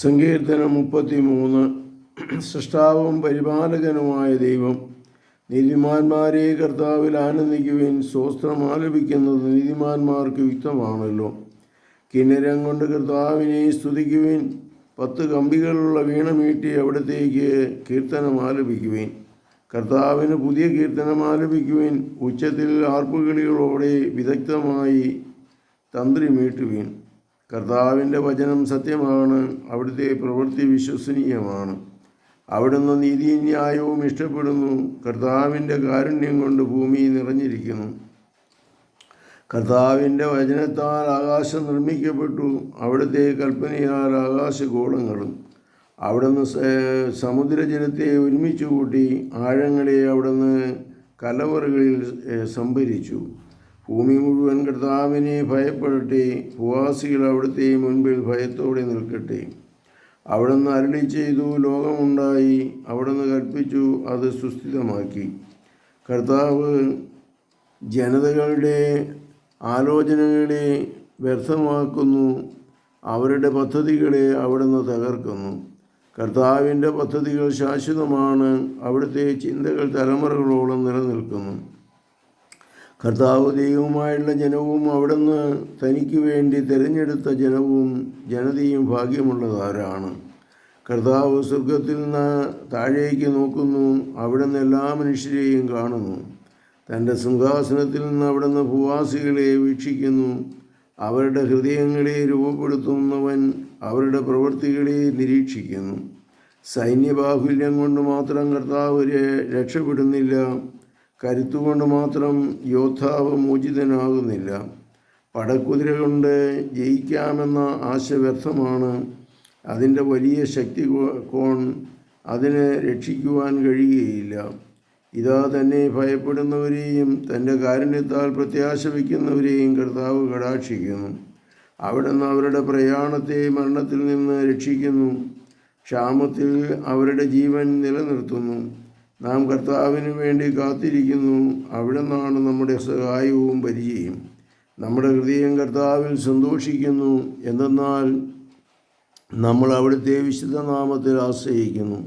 സങ്കീർത്തനം മുപ്പത്തി മൂന്ന് സൃഷ്ടാവും പരിപാലകനുമായ ദൈവം നീതിമാന്മാരെ കർത്താവിൽ ആനന്ദിക്കുവിൻ സ്വസ്ത്രം ആലപിക്കുന്നത് നീതിമാന്മാർക്ക് യുക്തമാണല്ലോ. കിന്നരം കൊണ്ട് കർത്താവിനെ സ്തുതിക്കുവിൻ പത്ത് കമ്പികളുള്ള വീണമീട്ടി അവിടത്തേക്ക് കീർത്തനം ആലപിക്കുവിൻ. കർത്താവിന് പുതിയ കീർത്തനം ആലപിക്കുവിൻ ഉച്ചത്തിൽ ആർപ്പുകളികളോടെ വിദഗ്ധമായി തന്ത്രി മീട്ടുവീൻ. കർത്താവിന്റെ വചനം സത്യമാണ് അവിടുത്തെ പ്രവൃത്തി വിശ്വസനീയമാണ്. അവിടുന്ന് നീതിയും ന്യായവും ഇഷ്ടപ്പെടുന്നു കർത്താവിന്റെ കാരുണ്യം കൊണ്ട് ഭൂമി നിറഞ്ഞിരിക്കുന്നു. കർത്താവിന്റെ വചനത്താൽ ആകാശം നിർമ്മിക്കപ്പെട്ടു അവിടുത്തെ കൽപ്പനയാൽ ആകാശഗോളങ്ങളും. അവിടുന്ന് സമുദ്രജലത്തെ ഒരുമിച്ച് കൂട്ടി ആഴങ്ങളെ അവിടുന്ന് കലവറുകളിൽ സംഭരിച്ചു. ഭൂമി മുഴുവൻ കർത്താവിനെ ഭയപ്പെടട്ടെ. ഭൂവാസികൾ അവിടുത്തെ മുൻപിൽ ഭയത്തോടെ നിൽക്കട്ടെ. അവിടുന്ന് അരളി ചെയ്തു ലോകമുണ്ടായി. അവിടുന്ന് കൽപ്പിച്ചു അത് സുസ്ഥിതമാക്കി. കർത്താവ് ജനതകളുടെ ആലോചനകളെ വ്യർത്ഥമാക്കുന്നു. അവരുടെ പദ്ധതികളെ അവിടുന്ന് തകർക്കുന്നു. കർത്താവിന്റെ പദ്ധതികൾ ശാശ്വതമാണ്. അവിടുത്തെ ചിന്തകൾ തലമുറകളോളം നിലനിൽക്കുന്നു. കർത്താവ് ദൈവവുമായുള്ള ജനവും അവിടുന്ന് തനിക്ക് വേണ്ടി തിരഞ്ഞെടുത്ത ജനവും ജനതയും ഭാഗ്യമുള്ളതാരാണ് കർത്താവ് സ്വർഗത്തിൽ നിന്ന് താഴേക്ക് നോക്കുന്നു അവിടുന്ന് എല്ലാ മനുഷ്യരെയും കാണുന്നു. തന്റെ സിംഹാസനത്തിൽ നിന്ന് അവിടുന്ന് ഭൂവാസികളെ വീക്ഷിക്കുന്നു. അവരുടെ ഹൃദയങ്ങളെ രൂപപ്പെടുത്തുന്നവൻ അവരുടെ പ്രവൃത്തികളെ നിരീക്ഷിക്കുന്നു. സൈന്യബാഹുല്യം കൊണ്ട് മാത്രം കർത്താവ് രക്ഷപ്പെടുന്നില്ല. കരുത്തുകൊണ്ട് മാത്രം യോദ്ധാവ് മോചിതനാകുന്നില്ല. പടക്കുതിര കൊണ്ട് ജയിക്കാമെന്ന ആശ വ്യർത്ഥമാണ്. അതിന്റെ വലിയ ശക്തി കോൺ അതിനെ രക്ഷിക്കുവാൻ കഴിയുകയില്ല. ഇതാ തന്നെ ഭയപ്പെടുന്നവരെയും തന്റെ കാരുണ്യത്താൽ പ്രത്യാശ വയ്ക്കുന്നവരെയും കർത്താവ് കടാക്ഷിക്കുന്നു. അവിടുന്ന് അവരുടെ പ്രയാണത്തെ മരണത്തിൽ നിന്ന് രക്ഷിക്കുന്നു. ക്ഷാമത്തിൽ അവരുടെ ജീവൻ നിലനിർത്തുന്നു. നാം കർത്താവിന് വേണ്ടി കാത്തിരിക്കുന്നു. അവിടെ നിന്നാണ് നമ്മുടെ സഹായവും പരിചയം. നമ്മുടെ ഹൃദയം കർത്താവിൽ സന്തോഷിക്കുന്നു. എന്തെന്നാൽ നമ്മൾ അവിടുത്തെ വിശുദ്ധ നാമത്തിൽ ആശ്രയിക്കുന്നു.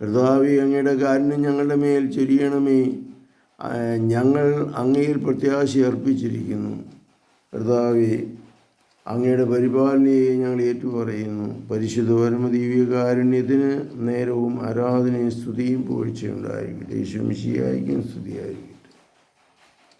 കർത്താവ് അങ്ങയുടെ കാരുണ്യം ഞങ്ങളുടെ മേൽ ചൊരിയണമേ. ഞങ്ങൾ അങ്ങയിൽ പ്രത്യാശ അർപ്പിച്ചിരിക്കുന്നു കർത്താവെ അങ്ങയുടെ പരിപാലനയെ ഞങ്ങൾ ഏറ്റുപറയുന്നു. പരിശുദ്ധ പരമദീവികാരുണ്യത്തിന് നേരവും ആരാധനയും സ്തുതിയും പോഴ്ചയുണ്ടായിരിക്കും ദേശം മിശിയായിരിക്കും സ്തുതിയായിരിക്കും